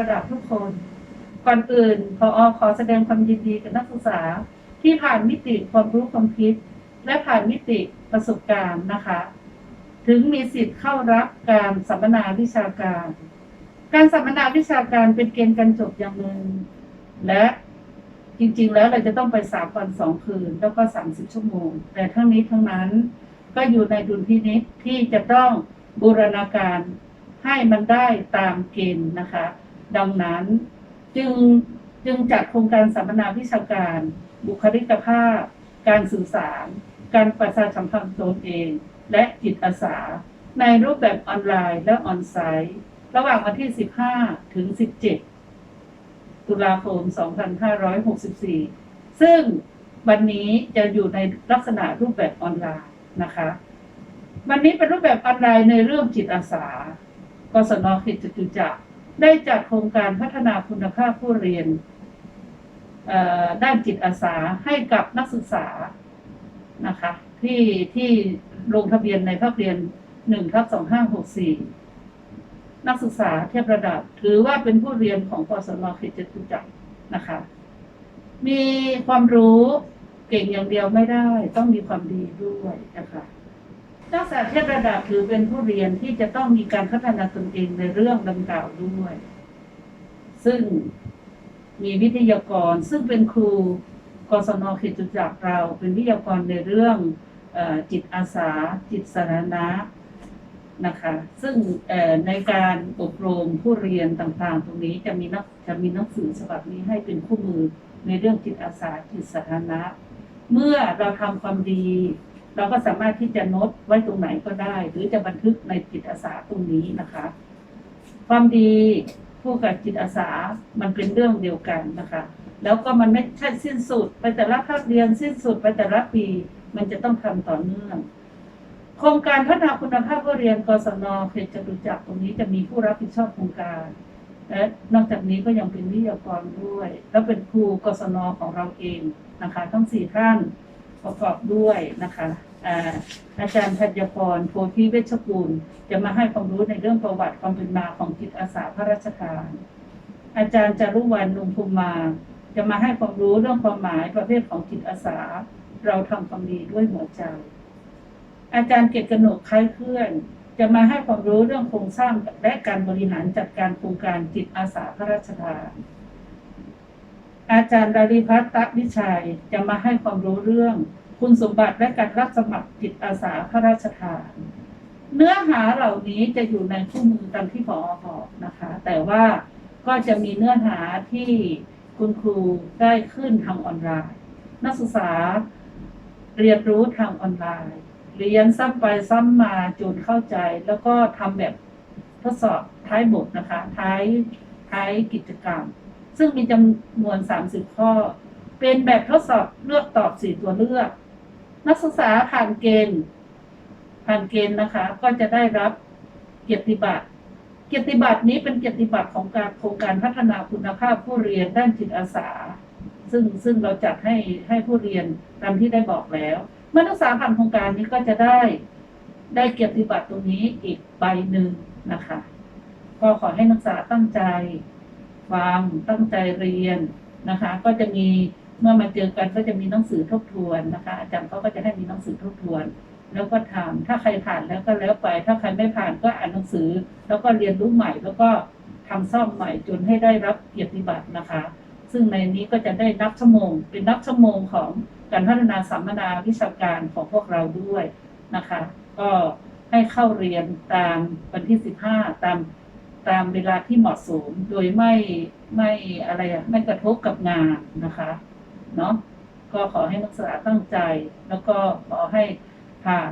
ระดับทุกคน ก่อนอื่นพออขอแสดงความยินดีกับนักศึกษา ที่ผ่านมิติความรู้ความคิด และผ่านมิติประสบการณ์นะคะ ถึงมีสิทธิ์เข้ารับการสัมมนาวิชาการ การสัมมนาวิชาการเป็นเกณฑ์การจบอย่างหนึ่งและจริงๆ แล้วเราจะต้องไปสามวันสองคืน แล้วก็สามสิบชั่วโมง แต่ทั้งนี้ทั้งนั้นก็อยู่ในดุลพินิษที่จะต้องบูรณาการให้มันได้ตามเกณฑ์นะคะ ดังนั้นจึงจึงจัดโครงการสัมมนาวิชาการ บุคลิกภาพ การสื่อสาร การประชาสัมพันธ์ตนเอง และจิตอาสา ในรูปแบบออนไลน์และออนไซต์ระหว่างวันที่ 15 ถึง 17 ตุลาคม 2564 ซึ่งวันนี้จะอยู่ในลักษณะรูปแบบออนไลน์นะคะ วันนี้เป็นรูปแบบออนไลน์ในเรื่องจิตอาสากศนเขตจตุจักร ได้จัดโครงการพัฒนาคุณภาพผู้เรียนด้านจิตอาสาให้กับนักศึกษานะคะที่ที่ลงทะเบียนในภาคเรียนหนึ่งทับสองห้าหกสี่นักศึกษาเทียบระดับ ถือว่าเป็นผู้เรียนของกศนเขตจตุจักรนะคะ มีความรู้เก่งอย่างเดียวไม่ได้ ต้องมีความดีด้วยนะคะ นักศึกษาเทียบระดับถือเป็นผู้เรียนที่จะต้องมีการพัฒนาตนเองในเรื่องดังกล่าวด้วย ซึ่งมีวิทยากรซึ่งเป็นครูกศนเขตจุจักรเรา เป็นวิทยากรในเรื่องอจิตอาสา จิตสาธารณะนะคะ ซึ่งในการอบรมผู้เรียนต่างๆ ตรงนี้จะมีนักจะมีหนังสือฉบับนี้ให้เป็นคู่มือในเรื่องจิตอาสาจิตสาธารณะ เมื่อเราทำความดี เราก็สามารถที่จะโน้ตไว้ตรงไหนก็ได้ หรือจะบันทึกในจิตอาสาตรงนี้นะคะ ความดีคู่กับจิตอาสามันเป็นเรื่องเดียวกันนะคะ แล้วก็มันไม่ใช่สิ้นสุด ไปแต่ละภาคเรียนสิ้นสุดไปแต่ละปี มันจะต้องทำต่อเนื่อง โครงการพัฒนาคุณภาพผู้เรียนกศนเขตจตุจักรตรงนี้จะมีผู้รับผิดชอบโครงการและนอกจากนี้ก็ยังเป็นวิทยากรด้วย แล้วเป็นครูกศนของเราเองนะคะ ทั้งสี่ท่าน ประกอบด้วยนะคะอาจารย์ธัญพรโพธิเวชกุลจะมาให้ความรู้ในเรื่องประวัติความเป็นมาของจิตอาสาพระราชทานอาจารย์จารุวรรณลุงภูมิมา จะมาให้ความรู้เรื่องความหมายประเภทของจิตอาสา เราทำความดีด้วยหัวใจ อาจารย์เกยรตกนกคล้ายเคลื่อน จะมาให้ความรู้เรื่องโครงสร้างและการบริหารจัดการโครงการจิตอาสาพระราชทาน อาจารย์ดาริพัฒน์ตะวิชัยจะมาให้ความรู้เรื่อง คุณสมบัติและการรับสมัครจิตอาสาพระราชทาน เนื้อหาเหล่านี้จะอยู่ในคู่มือตามที่พอบอกนะคะ แต่ว่าก็จะมีเนื้อหาที่คุณครูได้ขึ้นทางออนไลน์ นักศึกษาเรียนรู้ทางออนไลน์ เรียนซ้ำไปซ้ำมาจนเข้าใจ แล้วก็ทำแบบทดสอบท้ายบทนะคะ ท้ายท้ายกิจกรรม ซึ่งมีจำนวน 30 ข้อ เป็นแบบทดสอบเลือกตอบ 4 ตัวเลือก นักศึกษาผ่านเกณฑ์ ผ่านเกณฑ์นะคะ ก็จะได้รับเกียรติบัตร เกียรติบัตรนี้เป็นเกียรติบัตรของการโครงการพัฒนาคุณภาพผู้เรียนด้านจิตอาสา ซึ่งซึ่งเราจัดให้ให้ผู้เรียนตามที่ได้บอกแล้วเมื่อนักศึกษาผ่านโครงการนี้ก็จะได้ได้เกียรติบัตรตรงนี้อีกใบหนึ่งนะคะ ก็ขอให้นักศึกษาตั้งใจ ฟังตั้งใจเรียนนะคะ ก็จะมีเมื่อมาเจอกันก็จะมีหนังสือทบทวนนะคะอาจารย์เขาก็จะให้มีหนังสือทบทวน แล้วก็ทำถ้าใครผ่านแล้วก็แล้วไป ถ้าใครไม่ผ่านก็อ่านหนังสือ แล้วก็เรียนรู้ใหม่ แล้วก็ทำซ่อมใหม่จนให้ได้รับเกียรติบัตรนะคะ ซึ่งในนี้ก็จะได้นับชั่วโมง เป็นนับชั่วโมงของการพัฒนาสัมมนาวิชาการของพวกเราด้วยนะคะ ก็ให้เข้าเรียนตามวันที่สิบห้าตาม ตามเวลาที่เหมาะสม โดยไม่ไม่อะไรอะไม่กระทบกับงานนะคะเนาะก็ขอให้นักศึกษาตั้งใจ แล้วก็ขอให้ผ่าน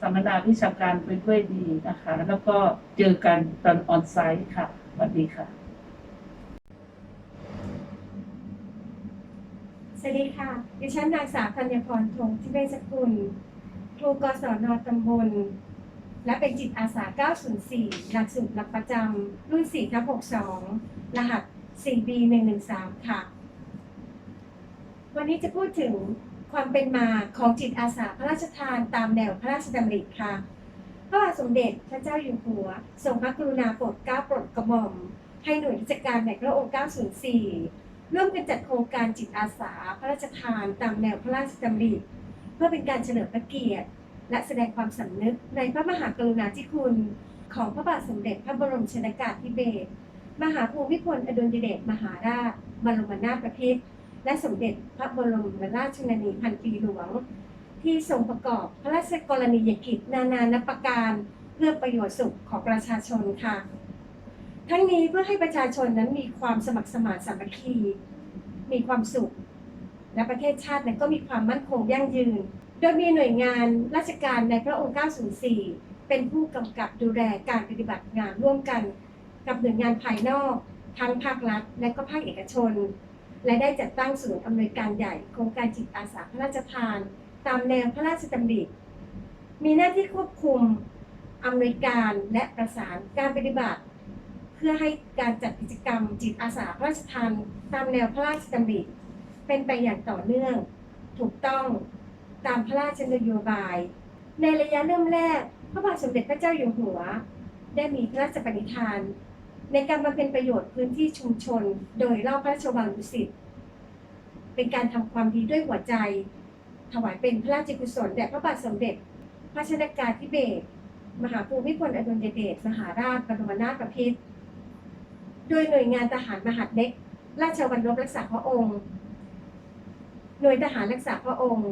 สัมมนาวิชาการไปด้วยดีนะคะ แล้วก็เจอกันตอนออนไซต์ค่ะสวัสดีค่ะ สวัสดีค่ะ ดิฉันนางสาวธัญพรธงทิเวศกุล ครูกศนตำบล และเป็นจิตอาสา 904 หลักสูตรหลักประจำรุ่น4ทับ62 รหัส 4B113 ค่ะ วันนี้จะพูดถึงความเป็นมาของจิตอาสาพระราชทานตามแนวพระราชดำริค่ะ พระบาทสมเด็จพระเจ้าอยู่หัว ทรงพระกรุณาโปรดเกล้าโปรดกระหม่อม ให้หน่วยราชการในพระองค์ 904 ร่วมกันจัดโครงการจิตอาสาพระราชทานตามแนวพระราชดำริเพื่อเป็นการเฉลิมพระเกียรติ และแสดงความสำนึกในพระมหากรุณาธิคุณ ของพระบาทสมเด็จพระบรมชนกาธิเบศรมหาภูมิพลอดุลยเดชมหาราชบรมนาถบพิตรและสมเด็จพระบรมราชชนนีพันปีหลวง ที่ทรงประกอบพระราชกรณียกิจ นานานับประการ เพื่อประโยชน์สุขของประชาชนค่ะ ทั้งนี้เพื่อให้ประชาชนนั้นมีความสมัครสมานสามัคคี มีความสุข และประเทศชาตินั้นก็มีความมั่นคงยั่งยืน โดยมีหน่วยงานราชการในพระองค์ 904 เป็นผู้กำกับดูแลการปฏิบัติงานร่วมกัน กับหน่วยงานภายนอก ทั้งภาครัฐ และก็ภาคเอกชน และได้จัดตั้งศูนย์อำนวยการใหญ่โครงการจิตอาสาพระราชทาน ตามแนวพระราชดำริมีหน้าที่ควบคุมอำนวยการและประสานการปฏิบัติ เพื่อให้การจัดกิจกรรมจิตอาสาพระราชทานตามแนวพระราชดำริเป็นไปอย่างต่อเนื่อง ถูกต้อง ตามพระราชนโยบาย ในระยะเริ่มแรก พระบาทสมเด็จพระเจ้าอยู่หัว ได้มีพระราชปณิธาน ในการบำเพ็ญประโยชน์พื้นที่ชุมชน โดยรอบพระราชวังดุสิตเป็นการทำความดีด้วยหัวใจ ถวายเป็นพระราชกุศลแด่พระบาทสมเด็จ พระชนกาธิเบศรมหาภูมิพลอดุลยเดชมหาราชบรมนาถบพิตรโดยหน่วยงานทหารมหาดเล็ก ราชวัลลบรักษาพระองค์ หน่วยทหารรักษาพระองค์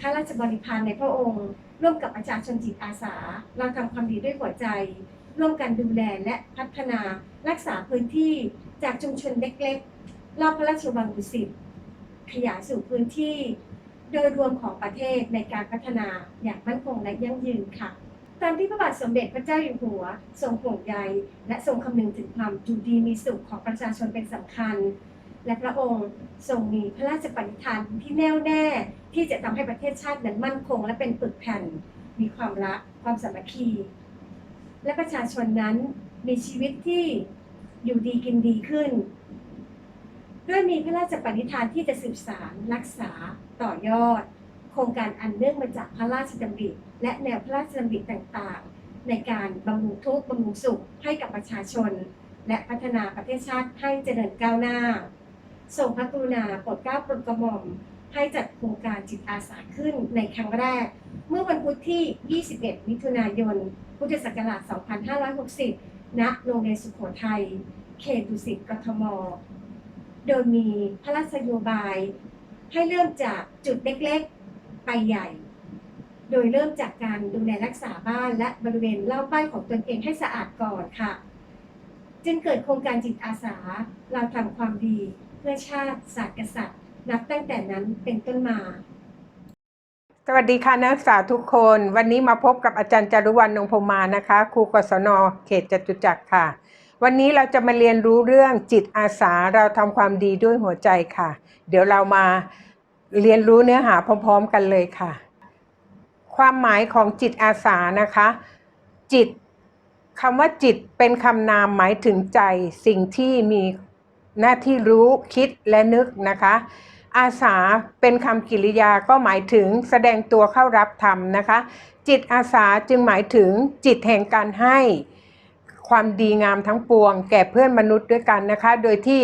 ข้าราชบริพารในพระองค์ ร่วมกับประชาชนจิตอาสา เราทำความดีด้วยหัวใจ ร่วมกันดูแลและพัฒนารักษาพื้นที่จากชุมชนเล็กๆรอบพระราชวังดุสิตขยายสู่พื้นที่ โดยรวมของประเทศในการพัฒนาอย่างมั่นคงและยั่งยืนค่ะตามที่พระบาทสมเด็จพระเจ้าอยู่หัว ทรงห่วงใยและทรงคำนึงถึงความอยู่ดีมีสุขของประชาชนเป็นสำคัญ และพระองค์ทรงมีพระราชปณิธานที่แน่วแน่ ที่จะทำให้ประเทศชาตินั้นมั่นคง และเป็นปึกแผ่น มีความรักความสามัคคี และประชาชนนั้นมีชีวิตที่อยู่ดีกินดีขึ้น ด้วยมีพระราชปณิธานที่จะสืบสารรักษาต่อยอด โครงการอันเนื่องมาจากพระราชดำริและแนวพระราชดำริต่างๆ ในการบำรุงทุกข์บำรุงสุขให้กับประชาชน และพัฒนาประเทศชาติให้เจริญก้าวหน้าส่งพระกรุณาโปรดเกล้าโปรดกระหม่อม ให้จัดโครงการจิตอาสาขึ้นในครั้งแรก เมื่อวันพุธที่ 21 มิถุนายน พุทธศักราช 2560 ณ โรงเรียนสุโขทัย เขตดุสิต กทม โดยมีพระราชโยบาย ให้เริ่มจากจุดเล็กๆ ไปใหญ่ โดยเริ่มจากการดูแลรักษาบ้านและบริเวณรอบบ้านของตนเองให้สะอาดก่อนค่ะ จึงเกิดโครงการจิตอาสา เราทำความดีเพื่อชาติศาสตร์กษัตริย์ นับตั้งแต่นั้นเป็นต้นมา สวัสดีค่ะนักศึกษาทุกคน วันนี้มาพบกับอาจารย์จารุวรรณนงพมานะคะ ครูกศนเขตจตุจักรค่ะ วันนี้เราจะมาเรียนรู้เรื่องจิตอาสาเราทำความดีด้วยหัวใจค่ะ เดี๋ยวเรามาเรียนรู้เนื้อหาพร้อม ๆ กันเลยค่ะ ความหมายของจิตอาสานะคะ จิตคำว่าจิตเป็นคำนามหมายถึงใจสิ่งที่มีหน้าที่รู้คิดและนึกนะคะ อาสาเป็นคำกริยาก็หมายถึงแสดงตัวเข้ารับธรรมนะคะ จิตอาสาจึงหมายถึงจิตแห่งการให้ความดีงามทั้งปวง แก่เพื่อนมนุษย์ด้วยกันนะคะ โดยที่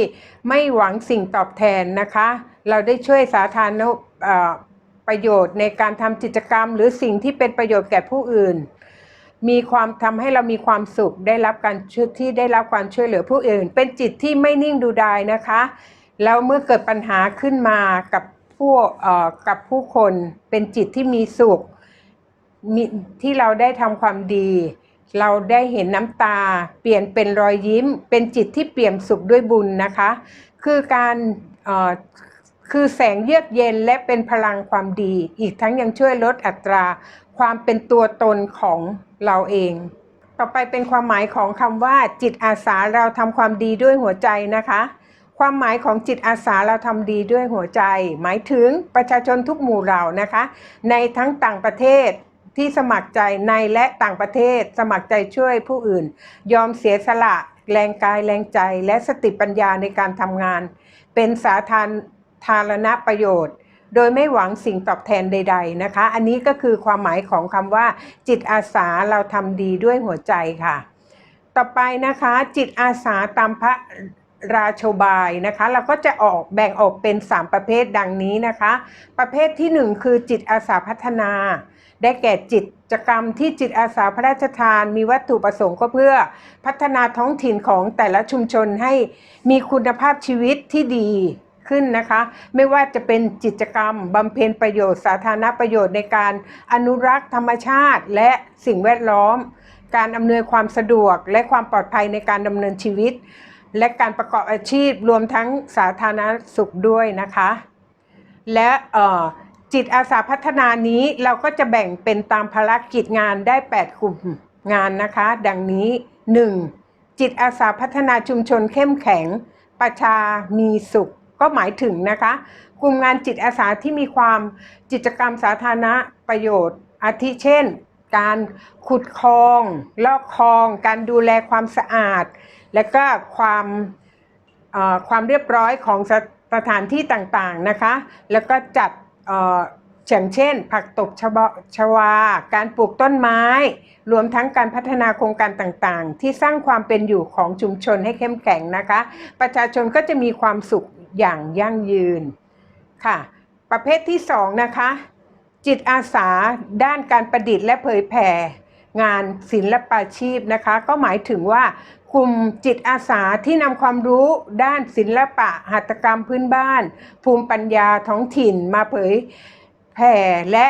ไม่หวังสิ่งตอบแทนนะคะ เราได้ช่วยสาธารณประโยชน์ในการทำกิจกรรม หรือสิ่งที่เป็นประโยชน์แก่ผู้อื่น มีความทำให้เรามีความสุขได้รับการช่วยที่ได้รับความช่วยเหลือผู้อื่น เป็นจิตที่ไม่นิ่งดูดายนะคะ แล้วเมื่อเกิดปัญหาขึ้นมากับผู้กับผู้คนเป็นจิตที่มีสุขมีที่เราได้ทำความดี เราได้เห็นน้ำตา เปลี่ยนเป็นรอยยิ้ม เป็นจิตที่เปี่ยมสุขด้วยบุญนะคะ คือการคือแสงเยือกเย็นและเป็นพลังความดี อีกทั้งยังช่วยลดอัตราความเป็นตัวตนของเราเอง ต่อไปเป็นความหมายของคำว่าจิตอาสาเราทำความดีด้วยหัวใจนะคะ ความหมายของจิตอาสาเราทำดีด้วยหัวใจ หมายถึงประชาชนทุกหมู่เหล่านะคะ ในทั้งต่างประเทศที่สมัครใจในและต่างประเทศ สมัครใจช่วยผู้อื่น ยอมเสียสละ แรงกายแรงใจ และสติปัญญาในการทำงาน เป็นสาธารธารณประโยชน์ โดยไม่หวังสิ่งตอบแทนใด ๆนะคะ อันนี้ก็คือความหมายของคำว่า จิตอาสาเราทำดีด้วยหัวใจค่ะ ต่อไปนะคะ จิตอาสาตามพระ ราโชบายนะคะเราก็จะออกแบ่งออกเป็น 3 ประเภทดังนี้นะคะ ประเภทที่ 1 คือจิตอาสาพัฒนา ได้แก่จิตจกรรมที่จิตอาสาพระราชทานมีวัตถุประสงค์ก็เพื่อพัฒนาท้องถิ่นของแต่ละชุมชนให้มีคุณภาพชีวิตที่ดีขึ้นนะคะ ไม่ว่าจะเป็นกิจกรรมบำเพ็ญประโยชน์สาธารณประโยชน์ในการอนุรักษ์ธรรมชาติและสิ่งแวดล้อม การอำนวยความสะดวกและความปลอดภัยในการดำเนินชีวิต และการประกอบอาชีพรวมทั้งสาธารณสุขด้วยนะคะ และจิตอาสาพัฒนานี้เราก็จะแบ่งเป็นตามภารกิจงานได้ 8 กลุ่มงานนะคะ ดังนี้ 1. จิตอาสาพัฒนาชุมชนเข้มแข็ง ประชามีสุข ก็หมายถึงนะคะ กลุ่มงานจิตอาสาที่มีความกิจกรรมสาธารณประโยชน์ อาทิเช่น การขุดคลอง ลอกคลอง การดูแลความสะอาด และก็ความความเรียบร้อยของสถานที่ต่างๆนะคะ แล้วก็จัดอย่างเช่น ผักตบชวาชวา การปลูกต้นไม้ รวมทั้งการพัฒนาโครงการต่างๆ ที่สร้างความเป็นอยู่ของชุมชนให้เข้มแข็งนะคะ ประชาชนก็จะมีความสุขอย่างยั่งยืนค่ะ ประเภทที่สองนะคะ จิตอาสาด้านการประดิษฐ์และเผยแผ่งานศิลปาชีพนะคะ ก็หมายถึงว่า กลุ่มจิตอาสาที่นำความรู้ด้านศิลปะหัตถกรรมพื้นบ้าน ภูมิปัญญาท้องถิ่นมาเผยแผ่และ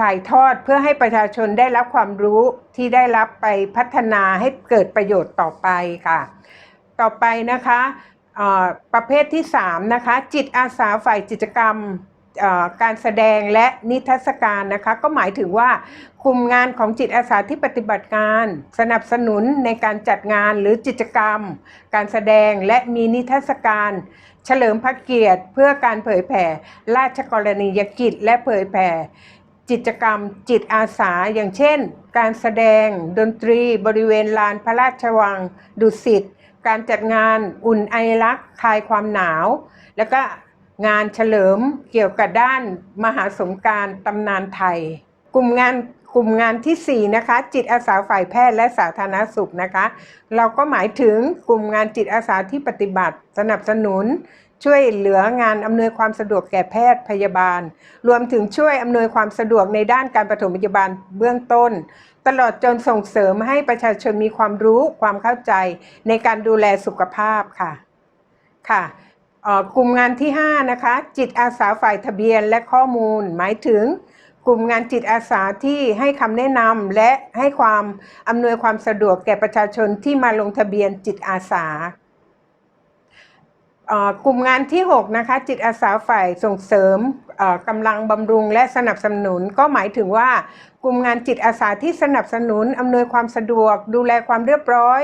ถ่ายทอดเพื่อให้ประชาชนได้รับความรู้ที่ได้รับไปพัฒนาให้เกิดประโยชน์ต่อไปค่ะ ต่อไปนะคะประเภทที่ 3 นะคะ จิตอาสาฝ่ายกิจกรรม การแสดงและนิทรรศการนะคะ ก็หมายถึงว่ากลุ่มงานของจิตอาสาที่ปฏิบัติงาน สนับสนุนในการจัดงานหรือกิจกรรม การแสดงและมีนิทรรศการ เฉลิมพระเกียรติ เพื่อการเผยแผ่ ราชกรณียกิจ และเผยแผ่กิจกรรมจิตอาสาอย่างเช่น การแสดง ดนตรี บริเวณลานพระราชวัง ดุสิตการจัดงานอุ่นไอรักคลายความหนาว แล้วก็ งานเฉลิมเกี่ยวกับด้านมหาสงการตำนานไทย กลุ่มงานกลุ่มงานที่ 4 นะคะ จิตอาสาฝ่ายแพทย์และสาธารณสุขนะคะ เราก็หมายถึงกลุ่มงานจิตอาสาที่ปฏิบัติ สนับสนุน ช่วยเหลืองานอำนวยความสะดวกแก่แพทย์พยาบาล รวมถึงช่วยอำนวยความสะดวกในด้านการปฐมพยาบาลเบื้องต้น ตลอดจนส่งเสริมให้ประชาชนมีความรู้ความเข้าใจในการดูแลสุขภาพค่ะค่ะ กลุ่มงานที่ 5 นะคะ จิตอาสาฝ่ายทะเบียนและข้อมูล หมายถึงกลุ่มงานจิตอาสาที่ให้คำแนะนำและให้ความอำนวยความสะดวกแก่ประชาชนที่มาลงทะเบียนจิตอาสา กลุ่มงานที่ 6 นะคะ จิตอาสาฝ่ายส่งเสริมกำลังบำรุงและสนับสนุน ก็หมายถึงว่ากลุ่มงานจิตอาสาที่สนับสนุนอำนวยความสะดวก ดูแลความเรียบร้อย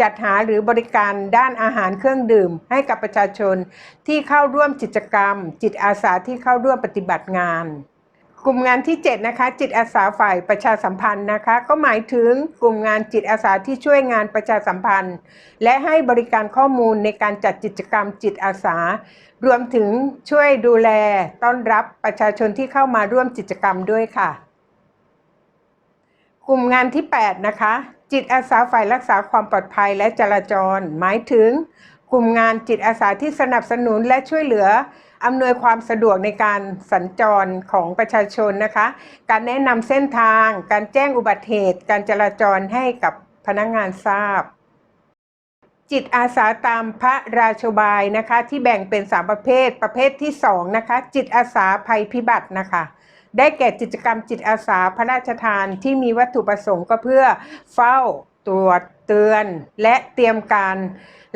จัดหาหรือบริการด้านอาหารเครื่องดื่ม ให้กับประชาชนที่เข้าร่วมกิจกรรม จิตอาสาที่เข้าร่วมปฏิบัติงาน กลุ่มงานที่ 7 นะคะ จิตอาสาฝ่ายประชาสัมพันธ์นะคะ ก็หมายถึงกลุ่มงานจิตอาสาที่ช่วยงานประชาสัมพันธ์ และให้บริการข้อมูลในการจัดกิจกรรมจิตอาสา รวมถึงช่วยดูแลต้อนรับประชาชนที่เข้ามาร่วมกิจกรรมด้วยค่ะ กลุ่มงานที่ 8 นะคะ จิตอาสาฝ่ายรักษาความปลอดภัยและจราจร หมายถึง กลุ่มงานจิตอาสาที่สนับสนุนและช่วยเหลืออำนวยความสะดวกในการสัญจรของประชาชนนะคะ การแนะนำเส้นทาง การแจ้งอุบัติเหตุ การจราจรให้กับพนักงานทราบ จิตอาสาตามพระราชบายนะคะที่แบ่งเป็นสามประเภทประเภทที่สองนะคะจิตอาสาภัยพิบัตินะคะได้แก่กิจกรรมจิตอาสาพระราชทานที่มีวัตถุประสงค์ก็เพื่อเฝ้า ตรวจเตือน และเตรียมการ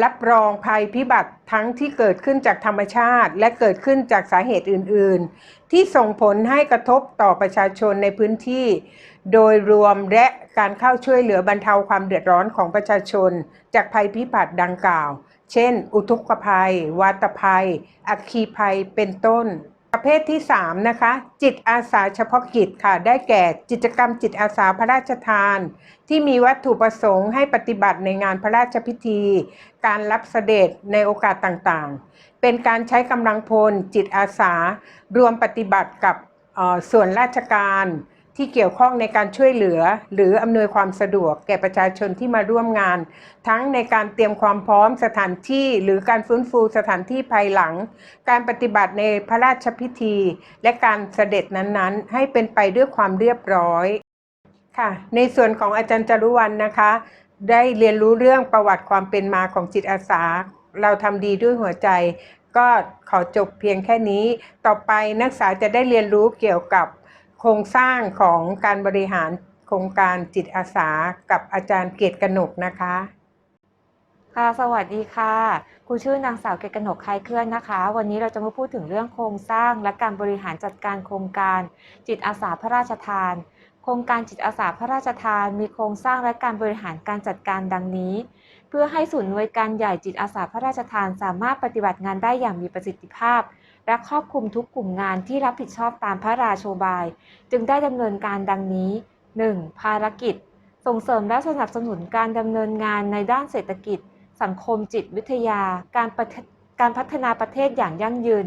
รับรองภัยพิบัติทั้งที่เกิดขึ้นจากธรรมชาติ และเกิดขึ้นจากสาเหตุอื่น ๆ ที่ส่งผลให้กระทบต่อประชาชนในพื้นที่ โดยรวมและการเข้าช่วยเหลือบรรเทาความเดือดร้อนของประชาชน จากภัยพิบัติดังกล่าว เช่น อุทกภัย วาตภัย อัคคีภัย เป็นต้น ประเภทที่ 3 นะคะ จิตอาสาเฉพาะกิจค่ะ ได้แก่กิจกรรมจิตอาสาพระราชทาน ที่มีวัตถุประสงค์ให้ปฏิบัติในงานพระราชพิธี การรับเสด็จในโอกาสต่างๆ เป็นการใช้กำลังพลจิตอาสารวมปฏิบัติกับส่วนราชการ ที่เกี่ยวข้องในการช่วยเหลือ หรืออำนวยความสะดวกแก่ประชาชนที่มาร่วมงาน ทั้งในการเตรียมความพร้อมสถานที่หรือการฟื้นฟูสถานที่ภายหลัง การปฏิบัติในพระราชพิธี และการเสด็จนั้นๆ ให้เป็นไปด้วยความเรียบร้อยค่ะในส่วนของอาจารย์จรุวรรณนะคะ ได้เรียนรู้เรื่องประวัติความเป็นมาของจิตอาสา เราทำดีด้วยหัวใจ ก็ขอจบเพียงแค่นี้ ต่อไปนักศึกษาจะได้เรียนรู้เกี่ยวกับ โครงสร้างของการบริหารโครงการจิตอาสากับอาจารย์เกตกนกนะคะ ค่ะสวัสดีค่ะครูชื่อนางสาวเกตกนกคลายเคลื่อนนะคะ วันนี้เราจะมาพูดถึงเรื่องโครงสร้างและการบริหารจัดการโครงการ จิตอาสาพระราชทาน โครงการจิตอาสาพระราชทาน มีโครงสร้างและการบริหารการจัดการดังนี้ เพื่อให้ศูนย์หน่วยการใหญ่จิตอาสาพระราชทาน สามารถปฏิบัติงานได้อย่างมีประสิทธิภาพ และครอบคลุมทุกกลุ่มงานที่รับผิดชอบตามพระราโชบาย จึงได้ดำเนินการดังนี้ 1. ภารกิจ ส่งเสริมและสนับสนุนการดำเนินงานในด้านเศรษฐกิจ สังคมจิตวิทยา การรการพัฒนาประเทศอย่างยั่งยืน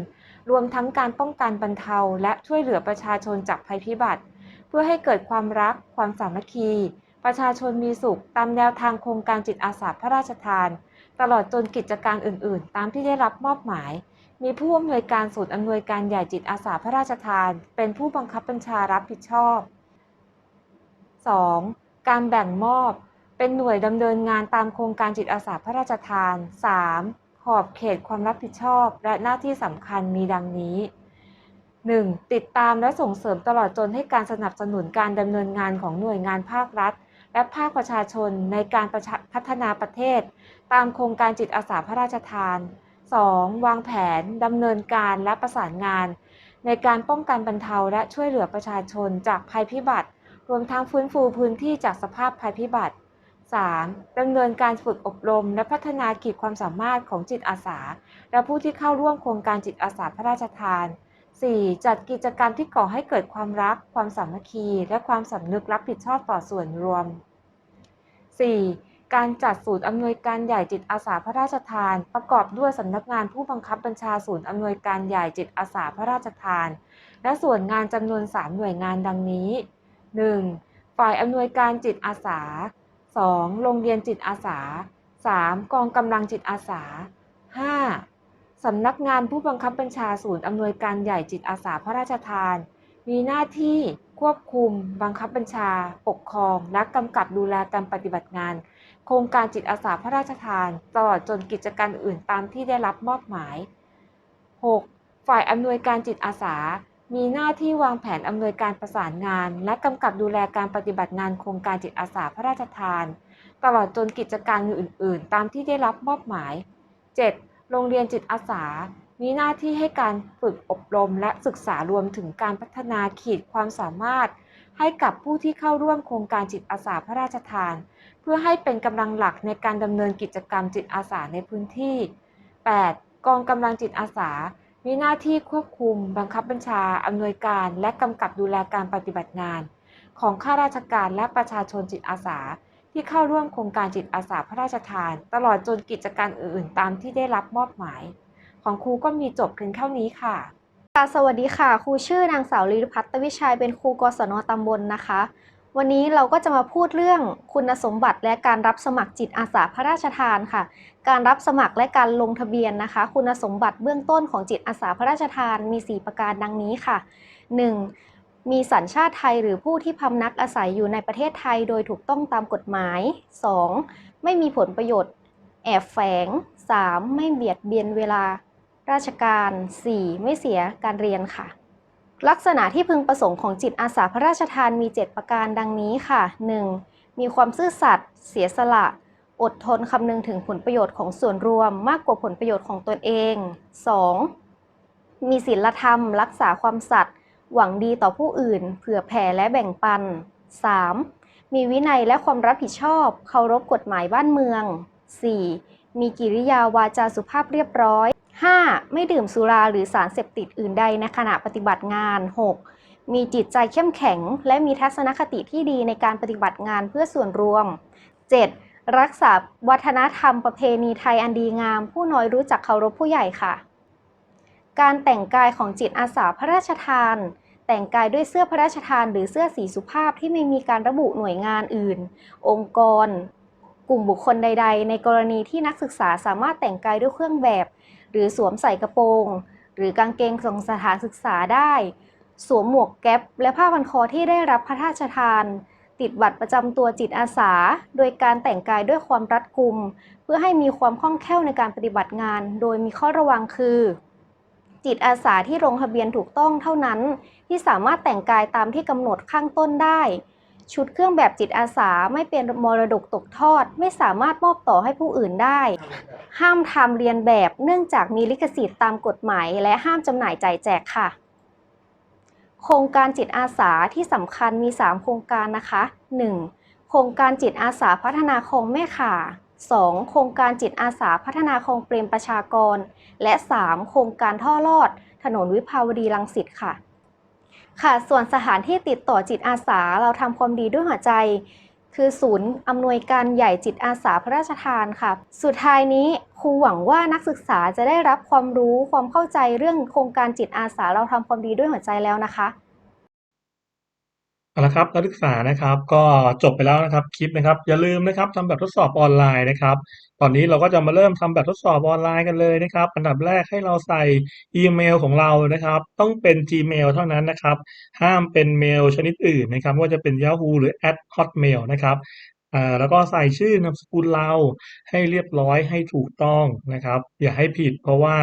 รวมทั้งการป้องกันบรรเทา และช่วยเหลือประชาชนจากภัยพิบัติ เพื่อให้เกิดความรัก ความสามัคคี ประชาชนมีสุข ตามแนวทางโครงการจิตอาสาพระราชทาน ตลอดจนกิจการอื่น ๆ ตามที่ได้รับมอบหมาย มีผู้อำนวยการศูนย์อำนวยการใหญ่จิตอาสาพระราชทาน เป็นผู้บังคับบัญชารับผิดชอบ 2. การแบ่งมอบ เป็นหน่วยดำเนินงานตามโครงการจิตอาสาพระราชทาน 3. ขอบเขตความรับผิดชอบ และหน้าที่สำคัญมีดังนี้ 1. ติดตามและส่งเสริมตลอดจนให้การสนับสนุนการดำเนินงานของหน่วยงานภาครัฐ และภาคประชาชนในการรพัฒนาประเทศ ตามโครงการจิตอาสาพระราชทาน 2. 2. วางแผนดำเนินการและประสานงาน ในการป้องกันบรรเทาและช่วยเหลือประชาชนจากภัยพิบัติ รวมทั้งฟื้นฟูพื้นที่จากสภาพภัยพิบัติ 3. ดำเนินการฝึกอบรม และพัฒนาขีดความสามารถของจิตอาสา และผู้ที่เข้าร่วมโครงการจิตอาสาพระราชทาน 4. จัดกิจกรรมที่ก่อให้เกิดความรัก ความสามัคคี และความสำนึกรับผิดชอบต่อส่วนรวม 4. การจัดศูนย์อำนวยการใหญ่จิตอาสาพระราชทาน ประกอบด้วยสำนักงานผู้บังคับบัญชาศูนย์อำนวยการใหญ่จิตอาสาพระราชทาน และส่วนงานจำนวน 3 หน่วยงานดังนี้ 1. ฝ่ายอำนวยการจิตอาสา 2. โรงเรียนจิตอาสา 3. กองกำลังจิตอาสา 5. สำนักงานผู้บังคับบัญชาศูนย์อำนวยการใหญ่จิตอาสาพระราชทาน มีหน้าที่ควบคุม บังคับบัญชา ปกครอง และกำกับดูแลการปฏิบัติงาน ครงการจิตอาสาพระราชทาน ตลอดจนกิจการอื่นตามที่ได้รับมอบหมาย 6. ฝ่ายอำนวยการจิตอาสา มีหน้าที่วางแผนอำนวยการประสานงาน และกำกับดูแลการปฏิบัติงานโครงการจิตอาสาพระราชทาน ตลอดจนกิจการอื่น ๆ ตามที่ได้รับมอบหมาย 7. โรงเรียนจิตอาสา มีหน้าที่ให้การฝึกอบรมและศึกษารวมถึงการพัฒนาขีดความสามารถ ให้กับผู้ที่เข้าร่วมโครงการจิตอาสาพระราชทาน เพื่อให้เป็นกำลังหลักในการดำเนินกิจกรรมจิตอาสาในพื้นที่ 8. กองกำลังจิตอาสา มีหน้าที่ควบคุม บังคับบัญชา อำนวยการ และกำกับดูแลการปฏิบัติงาน ของข้าราชการและประชาชนจิตอาสา ที่เข้าร่วมโครงการจิตอาสาพระราชทาน ตลอดจนกิจการอื่นๆ ตามที่ได้รับมอบหมาย ของครูก็มีจบเพียงเท่านี้ค่ะ ค่ะสวัสดีค่ะ ครูชื่อนางสาวลีพัฒน์วิชัยเป็นครูกศนตำบลนะคะ วันนี้เราก็จะมาพูดเรื่องคุณสมบัติและการรับสมัครจิตอาสาพระราชทานค่ะ การรับสมัครและการลงทะเบียนนะคะ คุณสมบัติเบื้องต้นของจิตอาสาพระราชทานมี 4 ประการดังนี้ค่ะ 1. มีสัญชาติไทยหรือผู้ที่พำนักอาศัยอยู่ในประเทศไทยโดยถูกต้องตามกฎหมาย 2. ไม่มีผลประโยชน์ แอบแฝง 3. ไม่เบียดเบียนเวลา ราชการ 4. ไม่เสียการเรียนค่ะ ลักษณะที่พึงประสงค์ของจิตอาสาพระราชทานมี 7 ประการดังนี้ค่ะ 1. มีความซื่อสัตย์เสียสละ อดทนคำนึงถึงผลประโยชน์ของส่วนรวมมากกว่าผลประโยชน์ของตนเอง 2. มีศีลธรรม รักษาความสัตย์หวังดีต่อผู้อื่น เผื่อแผ่และแบ่งปัน 3. มีวินัยและความรับผิดชอบ เคารพกฎหมายบ้านเมือง 4. มีกิริยาวาจาสุภาพเรียบร้อย 5. ไม่ดื่มสุราหรือสารเสพติดอื่นใดในขณะปฏิบัติงาน 6. มีจิตใจเข้มแข็ง และมีทัศนคติที่ดีในการปฏิบัติงานเพื่อส่วนรวม 7. รักษาวัฒนธรรมประเพณีไทยอันดีงาม ผู้น้อยรู้จักเคารพผู้ใหญ่ค่ะ การแต่งกายของจิตอาสาพระราชทาน แต่งกายด้วยเสื้อพระราชทาน หรือเสื้อสีสุภาพที่ไม่มีการระบุหน่วยงานอื่น องค์กร กลุ่มบุคคลใด ๆ ในกรณีที่นักศึกษาสามารถแต่งกายด้วยเครื่องแบบ หรือสวมใส่กระโปรง หรือกางเกงของสถานศึกษาได้ สวมหมวกแก๊ปและผ้าพันคอที่ได้รับพระราชทาน ติดบัตรประจำตัวจิตอาสา โดยการแต่งกายด้วยความรัดกุม เพื่อให้มีความคล่องแคล่วในการปฏิบัติงาน โดยมีข้อระวังคือ จิตอาสาที่ลงทะเบียนถูกต้องเท่านั้น ที่สามารถแต่งกายตามที่กำหนดข้างต้นได้ ชุดเครื่องแบบจิตอาสาไม่เป็นมรดกตกทอด ไม่สามารถมอบต่อให้ผู้อื่นได้ ห้ามทำเรียนแบบเนื่องจากมีลิขสิทธิ์ตามกฎหมาย และห้ามจำหน่ายจ่ายแจกค่ะ โครงการจิตอาสาที่สำคัญมี 3 โครงการนะคะ 1. โครงการจิตอาสาพัฒนาคลองแม่ข่า 2. โครงการจิตอาสาพัฒนาคลองเปรมประชากร และ 3. โครงการท่อลอด ถนนวิภาวดีรังสิตค่ะ ค่ะ ส่วนสถานที่ติดต่อจิตอาสาเราทำความดีด้วยหัวใจ คือศูนย์อำนวยการใหญ่จิตอาสาพระราชทานค่ะ สุดท้ายนี้ครูหวังว่านักศึกษาจะได้รับความรู้ความเข้าใจเรื่องโครงการจิตอาสาเราทำความดีด้วยหัวใจแล้วนะคะ เอาละครับนักศึกษานะครับก็จบไปแล้วนะครับคลิปนะครับ อย่าลืมนะครับทำแบบทดสอบออนไลน์นะครับ ตอนนี้เราก็จะมาเริ่มทำแบบทดสอบออนไลน์กันเลยนะครับ อันดับแรกให้เราใส่อีเมลของเรานะครับ ต้องเป็น Gmail เท่านั้นนะครับ ห้ามเป็นเมลชนิดอื่นนะครับว่าจะเป็น Yahoo หรือ at @hotmail นะครับ อ่าแล้วก็ใส่ชื่อนามสกุลเราให้เรียบร้อยให้ถูกต้องนะครับ อย่าให้ผิดเพราะว่า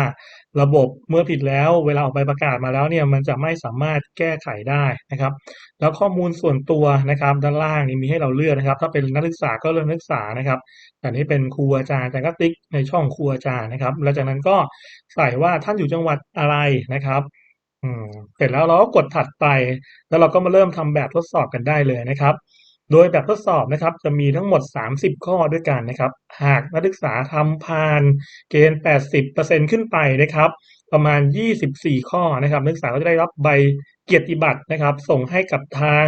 ระบบเมื่อผิดแล้วเวลาออกใบประกาศมาแล้วเนี่ยมันจะไม่สามารถแก้ไขได้นะครับ แล้วข้อมูลส่วนตัวนะครับ ด้านล่างนี้มีให้เราเลือกนะครับ ถ้าเป็นนักศึกษาก็เลือกนักศึกษานะครับแต่นี้เป็นครูอาจารย์อาจารย์ก็ติ๊กในช่องครูอาจารย์นะครับ แล้วจากนั้นก็ใส่ว่าท่านอยู่จังหวัดอะไรนะครับอืมเสร็จแล้วเราก็กดถัดไป แล้วเราก็มาเริ่มทำแบบทดสอบกันได้เลยนะครับ โดยแบบทดสอบนะครับจะมีทั้งหมด 30 ข้อด้วยกันนะครับ หากนักศึกษาทำผ่านเกณฑ์ 80%ขึ้นไปนะครับ ประมาณ 24 ข้อนะครับ นักศึกษาก็จะได้รับใบเกียรติบัตรนะครับ ส่งให้กับทาง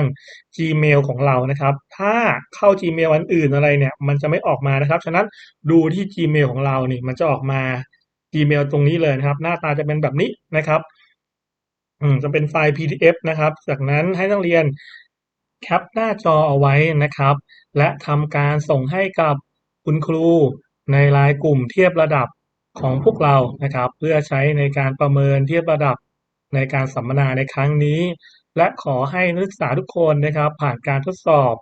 Gmail ของเรานะครับ ถ้าเข้า Gmail อันอื่นอะไรเนี่ย มันจะไม่ออกมานะครับ ฉะนั้นดูที่ Gmail ของเรานี่มันจะออกมา Gmail ตรงนี้เลยนะครับ หน้าตาจะเป็นแบบนี้นะครับจะเป็นไฟล์ PDF นะครับ จากนั้นให้นักเรียน แคปหน้าจอเอาไว้นะครับ และทำการส่งให้กับคุณครูในไลน์กลุ่มเทียบระดับของพวกเรานะครับ เพื่อใช้ในการประเมินเทียบระดับในการสัมมนาในครั้งนี้ และขอให้นักศึกษาทุกคนนะครับ ผ่านการทดสอบ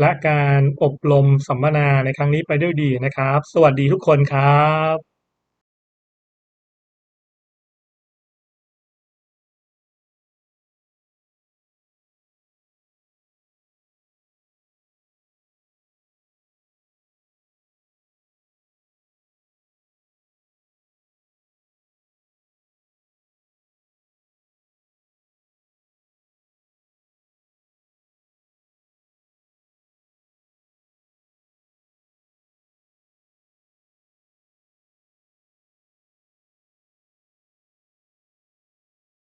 และการอบรมสัมมนาในครั้งนี้ไปด้วยดีนะครับ สวัสดีทุกคนครับ